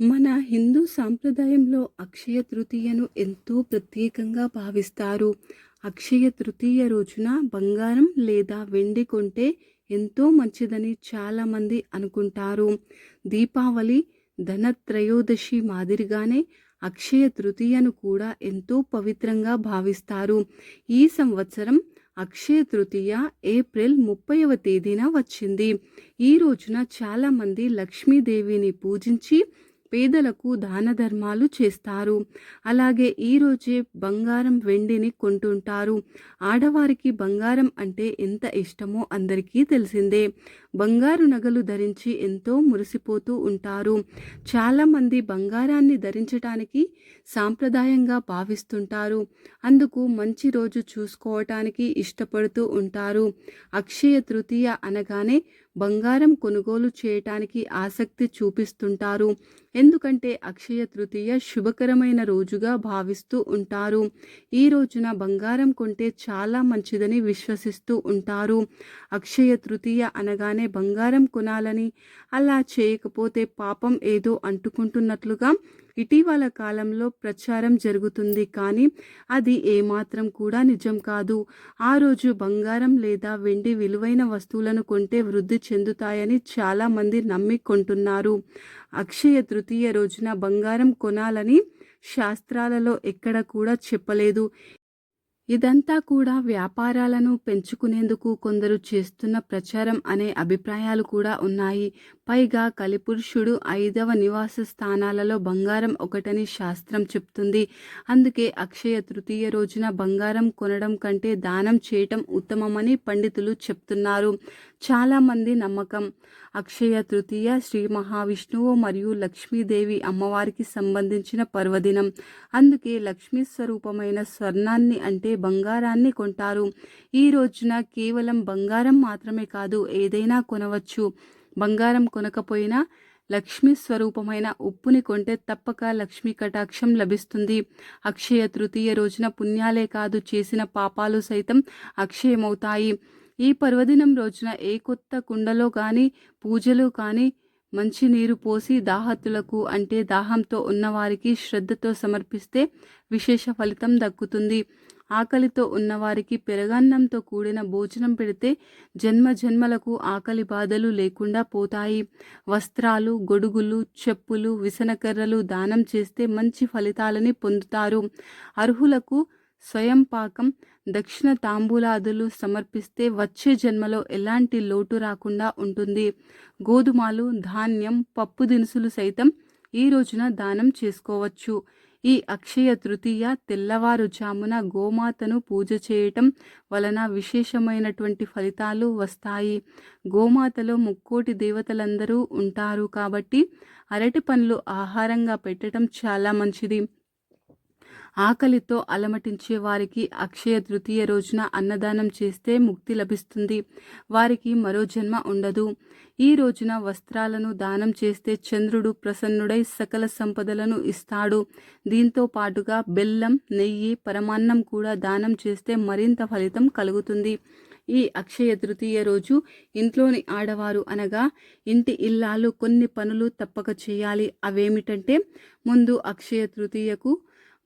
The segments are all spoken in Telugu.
మన హిందూ సాంప్రదాయంలో అక్షయ తృతీయను ఎంతో ప్రత్యేకంగా భావిస్తారు. అక్షయ తృతీయ రోజున బంగారం లేదా వెండి కొంటే ఎంతో మంచిదని చాలామంది అనుకుంటారు. దీపావళి ధనత్రయోదశి మాదిరిగానే అక్షయ తృతీయను కూడా ఎంతో పవిత్రంగా భావిస్తారు. ఈ సంవత్సరం అక్షయ తృతీయ ఏప్రిల్ ముప్పైవ తేదీన వచ్చింది. ఈ రోజున చాలామంది లక్ష్మీదేవిని పూజించి పేదలకు దాన ధర్మాలు చేస్తారు. అలాగే ఈరోజే బంగారం వెండిని కొంటుంటారు. ఆడవారికి బంగారం అంటే ఎంత ఇష్టమో అందరికీ తెలిసిందే. బంగారు నగలు ధరించి ఎంతో మురిసిపోతూ ఉంటారు. చాలామంది బంగారాన్ని ధరించటానికి సాంప్రదాయంగా భావిస్తుంటారు. అందుకు మంచి రోజు చూసుకోవటానికి ఇష్టపడుతూ ఉంటారు. అక్షయ తృతీయ అనగానే బంగారం కొనుగోలు చేయటానికి ఆసక్తి చూపిస్తుంటారు. ఎందుకంటే అక్షయ తృతీయ శుభకరమైన రోజుగా భావిస్తూ ఉంటారు. ఈ రోజున బంగారం కొంటే చాలా మంచిదని విశ్వసిస్తూ ఉంటారు. అక్షయ తృతీయ అనగానే బంగారం కొనాలని అలా చేయకపోతే పాపం ఏదో అంటుకుంటున్నట్లుగా ఇటీవల కాలంలో ప్రచారం జరుగుతుంది కానీ అది ఏమాత్రం కూడా నిజం కాదు. ఆ రోజు బంగారం లేదా వెండి విలువైన వస్తువులను కొంటే వృద్ధి చెందుతాయని చాలామంది నమ్మి కొంటున్నారు. అక్షయ తృతీయ రోజున బంగారం కొనాలని శాస్త్రాలలో ఎక్కడ కూడా చెప్పలేదు. ఇదంతా కూడా వ్యాపారాలను పెంచుకునేందుకు కొందరు చేస్తున్న ప్రచారం అనే అభిప్రాయాలు కూడా ఉన్నాయి. పైగా కలిపురుషుడు ఐదవ నివాస స్థానాలలో బంగారం ఒకటని శాస్త్రం చెప్తుంది. అందుకే అక్షయ తృతీయ రోజున బంగారం కొనడం కంటే దానం చేయటం ఉత్తమమని పండితులు చెప్తున్నారు. చాలామంది నమ్మకం. అక్షయ తృతీయ శ్రీ మహావిష్ణువు మరియు లక్ష్మీదేవి అమ్మవారికి సంబంధించిన పర్వదినం. అందుకే లక్ష్మీ స్వరూపమైన స్వర్ణాన్ని అంటే బంగారాన్ని కొంటారు. ఈ రోజున కేవలం బంగారం మాత్రమే కాదు ఏదైనా కొనవచ్చు. బంగారం కొనకపోయినా లక్ష్మీ స్వరూపమైన ఉప్పుని కొంటే తప్పక లక్ష్మీ కటాక్షం లభిస్తుంది. అక్షయ తృతీయ రోజున పుణ్యాలే కాదు చేసిన పాపాలు సైతం అక్షయమవుతాయి. ఈ పర్వదినం రోజున ఏ కొత్త కుండలో కానీ పూజలు కానీ మంచి నీరు పోసి దాహతులకు అంటే దాహంతో ఉన్నవారికి శ్రద్ధతో సమర్పిస్తే విశేష ఫలితం దక్కుతుంది. ఆకలితో ఉన్నవారికి పెరగన్నంతో కూడిన భోజనం పెడితే జన్మ జన్మలకు ఆకలి బాధలు లేకుండా పోతాయి. వస్త్రాలు గొడుగులు చెప్పులు విసనకర్రలు దానం చేస్తే మంచి ఫలితాలని పొందుతారు. అర్హులకు స్వయం పాకం దక్షిణ తాంబూలాదులు సమర్పిస్తే వచ్చే జన్మలో ఎలాంటి లోటు రాకుండా ఉంటుంది. గోధుమలు ధాన్యం పప్పు దినుసులు సైతం ఈ రోజున దానం చేసుకోవచ్చు. ఈ అక్షయ తృతీయ తెల్లవారుజామున గోమాతను పూజ చేయటం వలన విశేషమైనటువంటి ఫలితాలు వస్తాయి. గోమాతలో ముక్కోటి దేవతలందరూ ఉంటారు కాబట్టి అరటి పండ్లు ఆహారంగా పెట్టడం చాలా మంచిది. ఆకలితో అలమటించే వారికి అక్షయ తృతీయ రోజున అన్నదానం చేస్తే ముక్తి లభిస్తుంది. వారికి మరో జన్మ ఉండదు. ఈ రోజున వస్త్రాలను దానం చేస్తే చంద్రుడు ప్రసన్నుడై సకల సంపదలను ఇస్తాడు. దీంతో పాటుగా బెల్లం నెయ్యి పరమాన్నం కూడా దానం చేస్తే మరింత ఫలితం కలుగుతుంది. ఈ అక్షయ తృతీయ రోజు ఇంట్లోని ఆడవారు అనగా ఇంటి ఇల్లాలు కొన్ని పనులు తప్పక చేయాలి. అవేమిటంటే ముందు అక్షయ తృతీయకు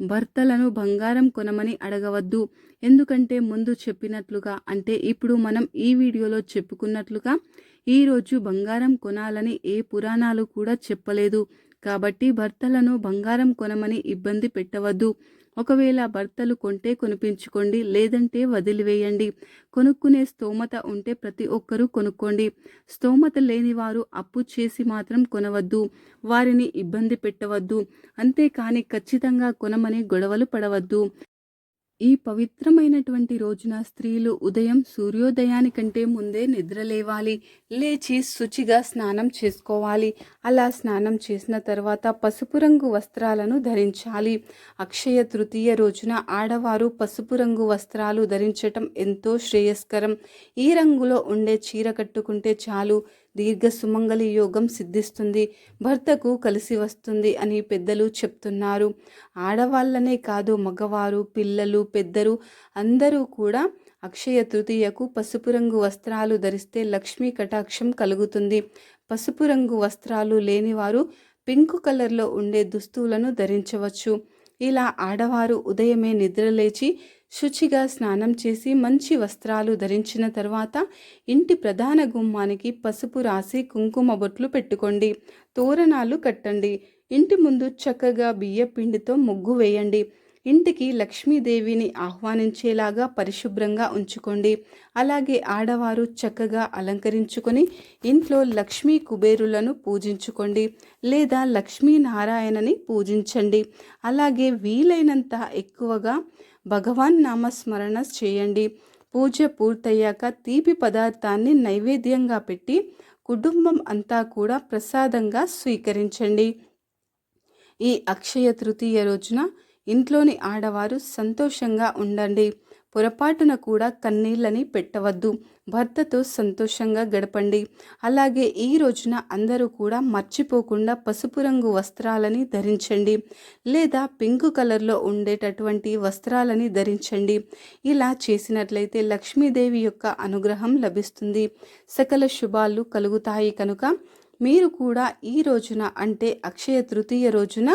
భర్తలను బంగారం కొనమని అడగవద్దు. ఎందుకంటే ముందు చెప్పినట్లుగా అంటే ఇప్పుడు మనం ఈ వీడియోలో చెప్పుకున్నట్లుగా ఈరోజు బంగారం కొనాలని ఏ పురాణాలు కూడా చెప్పలేదు. కాబట్టి భర్తలను బంగారం కొనమని ఇబ్బంది పెట్టవద్దు. ఒకవేళ భర్తలు కొంటే కొనిపించుకోండి లేదంటే వదిలివేయండి. కొనుక్కునే స్తోమత ఉంటే ప్రతి ఒక్కరూ కొనుక్కోండి. స్తోమత లేని వారు అప్పు చేసి మాత్రం కొనవద్దు వారిని ఇబ్బంది పెట్టవద్దు. అంతేకాని ఖచ్చితంగా కొనమని గొడవలు పడవద్దు. ఈ పవిత్రమైనటువంటి రోజున స్త్రీలు ఉదయం సూర్యోదయానికంటే ముందే నిద్రలేవాలి లేచి శుచిగా స్నానం చేసుకోవాలి. అలా స్నానం చేసిన తర్వాత పసుపు రంగు వస్త్రాలను ధరించాలి. అక్షయ తృతీయ రోజున ఆడవారు పసుపు రంగు వస్త్రాలు ధరించటం ఎంతో శ్రేయస్కరం. ఈ రంగులో ఉండే చీర కట్టుకుంటే చాలు. దీర్ఘ సుమంగళి యోగం సిద్ధిస్తుంది భర్తకు కలిసి వస్తుంది అని పెద్దలు చెప్తున్నారు. ఆడవాళ్ళనే కాదు మగవారు పిల్లలు పెద్దలు అందరూ కూడా అక్షయ తృతీయకు పసుపు రంగు వస్త్రాలు ధరిస్తే లక్ష్మీ కటాక్షం కలుగుతుంది. పసుపు రంగు వస్త్రాలు లేనివారు పింక్ కలర్లో ఉండే దుస్తువులను ధరించవచ్చు. ఇలా ఆడవారు ఉదయమే నిద్రలేచి శుచిగా స్నానం చేసి మంచి వస్త్రాలు ధరించిన తర్వాత ఇంటి ప్రధాన గుమ్మానికి పసుపు రాసి కుంకుమ బొట్లు పెట్టుకోండి. తోరణాలు కట్టండి. ఇంటి ముందు చక్కగా బియ్య పిండితో ముగ్గు వేయండి. ఇంటికి లక్ష్మీదేవిని ఆహ్వానించేలాగా పరిశుభ్రంగా ఉంచుకోండి. అలాగే ఆడవారు చక్కగా అలంకరించుకొని ఇంట్లో లక్ష్మీ కుబేరులను పూజించుకోండి లేదా లక్ష్మీనారాయణని పూజించండి. అలాగే వీలైనంత ఎక్కువగా భగవాన్ నామస్మరణ చేయండి. పూజ పూర్తయ్యాక తీపి పదార్థాన్ని నైవేద్యంగా పెట్టి కుటుంబం అంతా కూడా ప్రసాదంగా స్వీకరించండి. ఈ అక్షయ తృతీయ రోజున ఇంట్లోని ఆడవారు సంతోషంగా ఉండండి. పొరపాటున కూడా కన్నీళ్ళని పెట్టవద్దు. భర్తతో సంతోషంగా గడపండి. అలాగే ఈ రోజున అందరూ కూడా మర్చిపోకుండా పసుపు రంగు వస్త్రాలని ధరించండి. లేదా పింక్ కలర్లో ఉండేటటువంటి వస్త్రాలని ధరించండి. ఇలా చేసినట్లయితే లక్ష్మీదేవి యొక్క అనుగ్రహం లభిస్తుంది. సకల శుభాలు కలుగుతాయి కనుక మీరు కూడా ఈ రోజున అంటే అక్షయ తృతీయ రోజున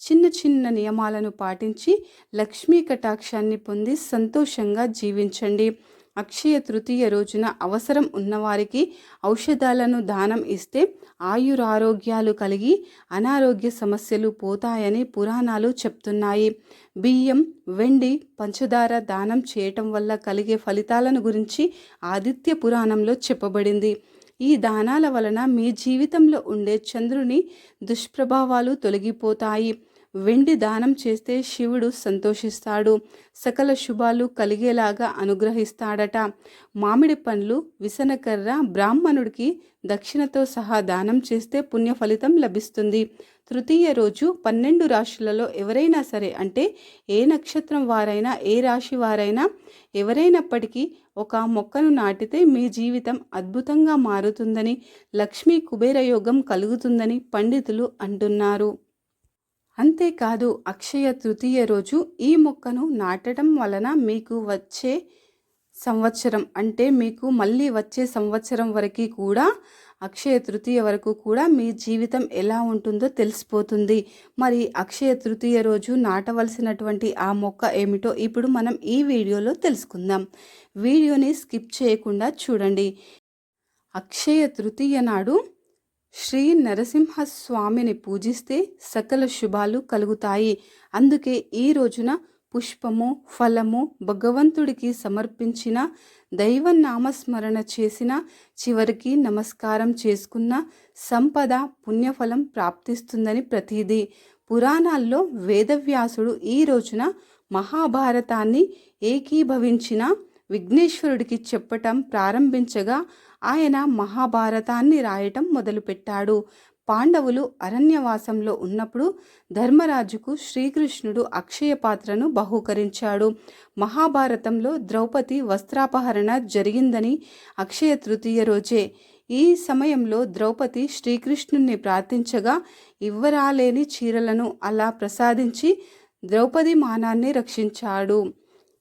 చిన్న చిన్న నియమాలను పాటించి లక్ష్మీ కటాక్షాన్ని పొంది సంతోషంగా జీవించండి. అక్షయ తృతీయ రోజున అవసరం ఉన్నవారికి ఔషధాలను దానం ఇస్తే ఆయురారోగ్యాలు కలిగి అనారోగ్య సమస్యలు పోతాయని పురాణాలు చెప్తున్నాయి. బియ్యం వెండి పంచదార దానం చేయటం వల్ల కలిగే ఫలితాలను గురించి ఆదిత్య పురాణంలో చెప్పబడింది. ఈ దానాల వలన మీ జీవితంలో ఉండే చంద్రుని దుష్ప్రభావాలు తొలగిపోతాయి. వెండి దానం చేస్తే శివుడు సంతోషిస్తాడు. సకల శుభాలు కలిగేలాగా అనుగ్రహిస్తాడట. మామిడి పండ్లు విసనకర్ర బ్రాహ్మణుడికి దక్షిణతో సహా దానం చేస్తే పుణ్య ఫలితం లభిస్తుంది. తృతీయ రోజు పన్నెండు రాశులలో ఎవరైనా సరే అంటే ఏ నక్షత్రం వారైనా ఏ రాశి వారైనా ఎవరైనప్పటికీ ఒక మొక్కను నాటితే మీ జీవితం అద్భుతంగా మారుతుందని లక్ష్మీ కుబేర యోగం కలుగుతుందని పండితులు అంటున్నారు. అంతేకాదు అక్షయ తృతీయ రోజు ఈ మొక్కను నాటడం వలన మీకు వచ్చే సంవత్సరం అంటే మీకు మళ్ళీ వచ్చే సంవత్సరం వరకు కూడా అక్షయ తృతీయ వరకు కూడా మీ జీవితం ఎలా ఉంటుందో తెలిసిపోతుంది. మరి అక్షయ తృతీయ రోజు నాటవలసినటువంటి ఆ మొక్క ఏమిటో ఇప్పుడు మనం ఈ వీడియోలో తెలుసుకుందాం. వీడియోని స్కిప్ చేయకుండా చూడండి. అక్షయ తృతీయ నాడు శ్రీ నరసింహ స్వామిని పూజిస్తే సకల శుభాలు కలుగుతాయి. అందుకే ఈ రోజున పుష్పము ఫలము భగవంతుడికి సమర్పించిన దైవ నామస్మరణ చేసిన చివరికి నమస్కారం చేసుకున్న సంపద పుణ్యఫలం ప్రాప్తిస్తుందని ప్రతీది. పురాణాల్లో వేదవ్యాసుడు ఈ రోజున మహాభారతాన్ని ఏకీభవించిన విఘ్నేశ్వరుడికి చెప్పటం ప్రారంభించగా ఆయన మహాభారతాన్ని రాయటం మొదలుపెట్టాడు. పాండవులు అరణ్యవాసంలో ఉన్నప్పుడు ధర్మరాజుకు శ్రీకృష్ణుడు అక్షయ పాత్రను బహూకరించాడు. మహాభారతంలో ద్రౌపది వస్త్రాపహరణ జరిగిందని అక్షయ తృతీయ రోజే. ఈ సమయంలో ద్రౌపది శ్రీకృష్ణుణ్ణి ప్రార్థించగా ఇవ్వరాలేని చీరలను అలా ప్రసాదించి ద్రౌపది మానాన్ని రక్షించాడు.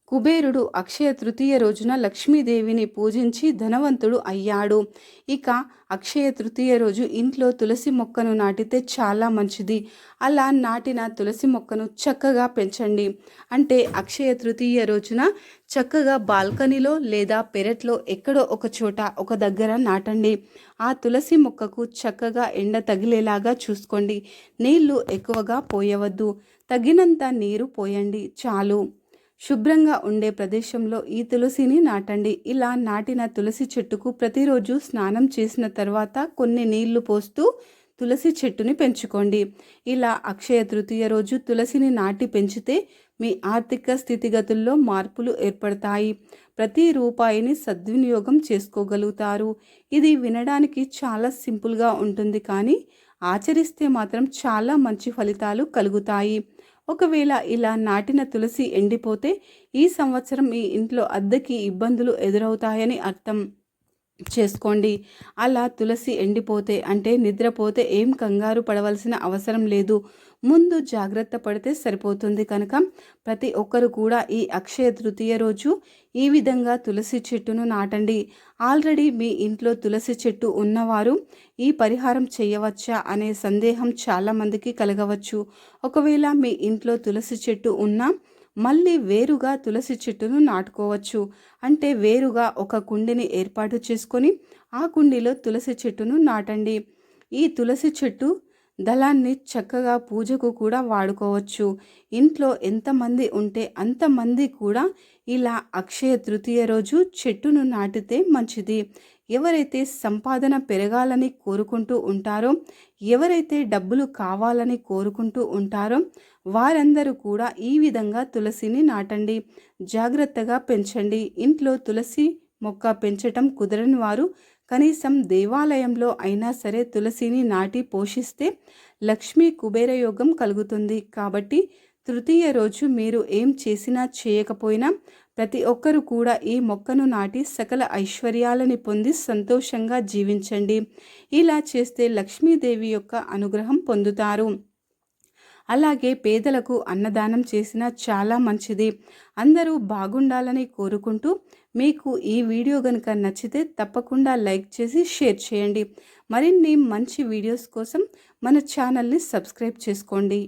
కుబేరుడు అక్షయ తృతీయ రోజున లక్ష్మీదేవిని పూజించి ధనవంతుడు అయ్యాడు. ఇక అక్షయ తృతీయ రోజు ఇంట్లో తులసి మొక్కను నాటితే చాలా మంచిది. అలా నాటిన తులసి మొక్కను చక్కగా పెంచండి. అంటే అక్షయ తృతీయ రోజున చక్కగా బాల్కనీలో లేదా పెరట్లో ఎక్కడో ఒక చోట ఒక దగ్గర నాటండి. ఆ తులసి మొక్కకు చక్కగా ఎండ తగిలేలాగా చూసుకోండి. నీళ్ళు ఎక్కువగా పోయవద్దు. తగినంత నీరు పోయండి. చాలు. శుభ్రంగా ఉండే ప్రదేశంలో ఈ తులసిని నాటండి. ఇలా నాటిన తులసి చెట్టుకు ప్రతిరోజు స్నానం చేసిన తర్వాత కొన్ని నీళ్ళు పోస్తూ తులసి చెట్టుని పెంచుకోండి. ఇలా అక్షయ తృతీయ రోజు తులసిని నాటి పెంచితే మీ ఆర్థిక స్థితిగతుల్లో మార్పులు ఏర్పడతాయి. ప్రతి రూపాయిని సద్వినియోగం చేసుకోగలుగుతారు. ఇది వినడానికి చాలా సింపుల్గా ఉంటుంది కానీ ఆచరిస్తే మాత్రం చాలా మంచి ఫలితాలు కలుగుతాయి. ఒకవేళ ఇలా నాటిన తులసి ఎండిపోతే ఈ సంవత్సరం మీ ఇంట్లో అద్దెకి ఇబ్బందులు ఎదురవుతాయని అర్థం. చేసుకోండి. అలా తులసి ఎండిపోతే అంటే నిద్రపోతే ఏం కంగారు పడవలసిన అవసరం లేదు. ముందు జాగ్రత్త పడితే సరిపోతుంది కనుక ప్రతి ఒక్కరు కూడా ఈ అక్షయ తృతీయ రోజు ఈ విధంగా తులసి చెట్టును నాటండి. ఆల్రెడీ మీ ఇంట్లో తులసి చెట్టు ఉన్నవారు ఈ పరిహారం చేయవచ్చా అనే సందేహం చాలామందికి కలగవచ్చు. ఒకవేళ మీ ఇంట్లో తులసి చెట్టు ఉన్నా మళ్ళీ వేరుగా తులసి చెట్టును నాటుకోవచ్చు. అంటే వేరుగా ఒక కుండిని ఏర్పాటు చేసుకొని ఆ కుండీలో తులసి చెట్టును నాటండి. ఈ తులసి చెట్టు దళాన్ని చక్కగా పూజకు కూడా వాడుకోవచ్చు. ఇంట్లో ఎంతమంది ఉంటే అంతమంది కూడా ఇలా అక్షయ తృతీయ రోజు చెట్టును నాటితే మంచిది. ఎవరైతే సంపాదన పెరగాలని కోరుకుంటూ ఉంటారో ఎవరైతే డబ్బులు కావాలని కోరుకుంటూ ఉంటారో వారందరూ కూడా ఈ విధంగా తులసిని నాటండి. జాగ్రత్తగా పెంచండి. ఇంట్లో తులసి మొక్క పెంచటం కుదరని వారు కనీసం దేవాలయంలో అయినా సరే తులసిని నాటి పోషిస్తే లక్ష్మీ కుబేర యోగం కలుగుతుంది. కాబట్టి తృతీయ రోజు మీరు ఏం చేసినా చేయకపోయినా ప్రతి ఒక్కరు కూడా ఈ మొక్కను నాటి సకల ఐశ్వర్యాలని పొంది సంతోషంగా జీవించండి. ఇలా చేస్తే లక్ష్మీదేవి యొక్క అనుగ్రహం పొందుతారు. అలాగే పేదలకు అన్నదానం చేసిన చాలా మంచిది. అందరూ బాగుండాలని కోరుకుంటూ మీకు ఈ వీడియో కనుక నచ్చితే తప్పకుండా లైక్ చేసి షేర్ చేయండి. మరిన్ని మంచి వీడియోస్ కోసం మన ఛానల్ని సబ్స్క్రైబ్ చేసుకోండి.